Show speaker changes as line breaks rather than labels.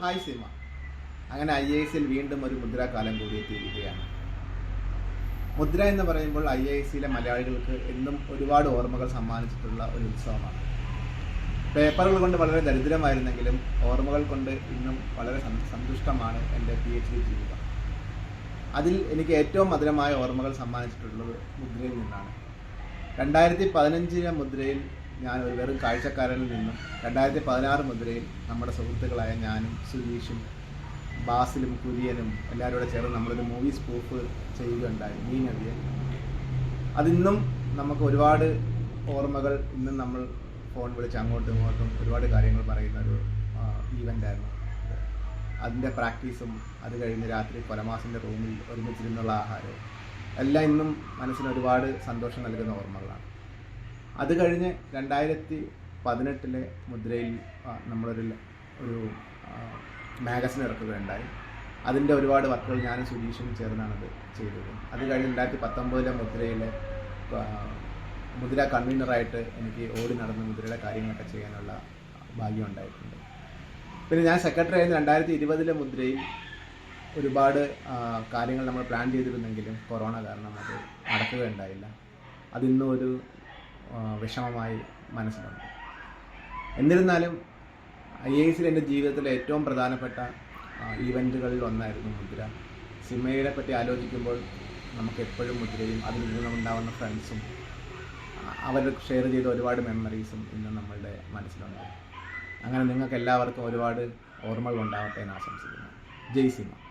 Hi Seema അങ്ങനെ I A എസിൽ വീണ്ടും ഒരു മുദ്രാകാലം കൂടി എത്തിയിരിക്കുകയാണ്. മുദ്ര എന്ന് പറയുമ്പോൾ ഐ എ എസിലെ മലയാളികൾക്ക് എന്നും ഒരുപാട് ഓർമ്മകൾ സമ്മാനിച്ചിട്ടുള്ള ഒരു ഉത്സവമാണ്. പേപ്പറുകൾ കൊണ്ട് വളരെ ദരിദ്രമായിരുന്നെങ്കിലും ഓർമ്മകൾ കൊണ്ട് ഇന്നും വളരെ സന്തുഷ്ടമാണ് എന്റെ പി എച്ച് ഡി ജീവിതം. അതിൽ എനിക്ക് ഏറ്റവും മധുരമായ ഓർമ്മകൾ സമ്മാനിച്ചിട്ടുള്ളത് മുദ്രയിൽ നിന്നാണ്. രണ്ടായിരത്തി പതിനഞ്ചിലെ മുദ്രയിൽ ഞാൻ ഒരു വെറും കാഴ്ചക്കാരനിൽ നിന്നും രണ്ടായിരത്തി പതിനാറ് മുതലേ നമ്മുടെ സുഹൃത്തുക്കളായ ഞാനും സുജീഷും ബാസിലും കുര്യനും എല്ലാവരും കൂടെ ചേർന്ന് നമ്മളൊരു മൂവി സ്പൂഫ് ചെയ്യുകയുണ്ടായി. നീ നദിയെ അതിന്നും നമുക്ക് ഒരുപാട് ഓർമ്മകൾ ഇന്നും നമ്മൾ ഫോൺ വിളിച്ച് അങ്ങോട്ടും ഇങ്ങോട്ടും ഒരുപാട് കാര്യങ്ങൾ പറയുന്ന ഒരു ഈവന്റ് ആയിരുന്നു അതിന്റെ പ്രാക്ടീസും അത് കഴിഞ്ഞ് രാത്രി കൊലമാസിന്റെ റൂമിൽ ഒരുമിച്ചിരുന്നുള്ള ആഹാരവും. എല്ലാം ഇന്നും മനസ്സിന് ഒരുപാട് സന്തോഷം നൽകുന്ന ഓർമ്മകളാണ്. അത് കഴിഞ്ഞ് രണ്ടായിരത്തി പതിനെട്ടിലെ മുദ്രയിൽ നമ്മളൊരു ഒരു മാഗസിൻ ഇറക്കുകയുണ്ടായി. അതിന്റെ ഒരുപാട് വർക്കുകൾ ഞാനും സുരീഷും ചേർന്നാണത് ചെയ്തത്. അത് കഴിഞ്ഞ് രണ്ടായിരത്തി പത്തൊമ്പതിലെ മുദ്രയിലെ മുദ്ര കൺവീനറായിട്ട് എനിക്ക് ഓടി നടന്ന് മുദ്രയുടെ കാര്യങ്ങളൊക്കെ ചെയ്യാനുള്ള ഭാഗ്യം ഉണ്ടായിട്ടുണ്ട്. പിന്നെ ഞാൻ സെക്രട്ടറി ആയിരുന്നു. രണ്ടായിരത്തി ഇരുപതിലെ മുദ്രയിൽ ഒരുപാട് കാര്യങ്ങൾ നമ്മൾ പ്ലാൻ ചെയ്തിരുന്നെങ്കിലും കൊറോണ കാരണം അത് നടക്കുകയുണ്ടായില്ല. അതിന്നും ഒരു വിഷമമായി മനസ്സിലുണ്ട്. എന്നിരുന്നാലും ഐ എസിൽ എന്റെ ജീവിതത്തിലെ ഏറ്റവും പ്രധാനപ്പെട്ട ഈവന്റുകളിൽ ഒന്നായിരുന്നു മുദ്ര. സിനിമയെ പറ്റി ആലോചിക്കുമ്പോൾ നമുക്ക് എപ്പോഴും മുദ്രയും അതിൽ നിന്നുണ്ടാവുന്ന ഫ്രണ്ട്സും അവർ ഷെയർ ചെയ്ത ഒരുപാട് മെമ്മറീസും ഇന്ന് നമ്മളുടെ മനസ്സിലുണ്ട്. അങ്ങനെ നിങ്ങൾക്ക് എല്ലാവർക്കും ഒരുപാട് ഓർമ്മകൾ ഉണ്ടാവട്ടെ എന്ന് ആശംസിക്കുന്നു. ജയ് സിനിമ.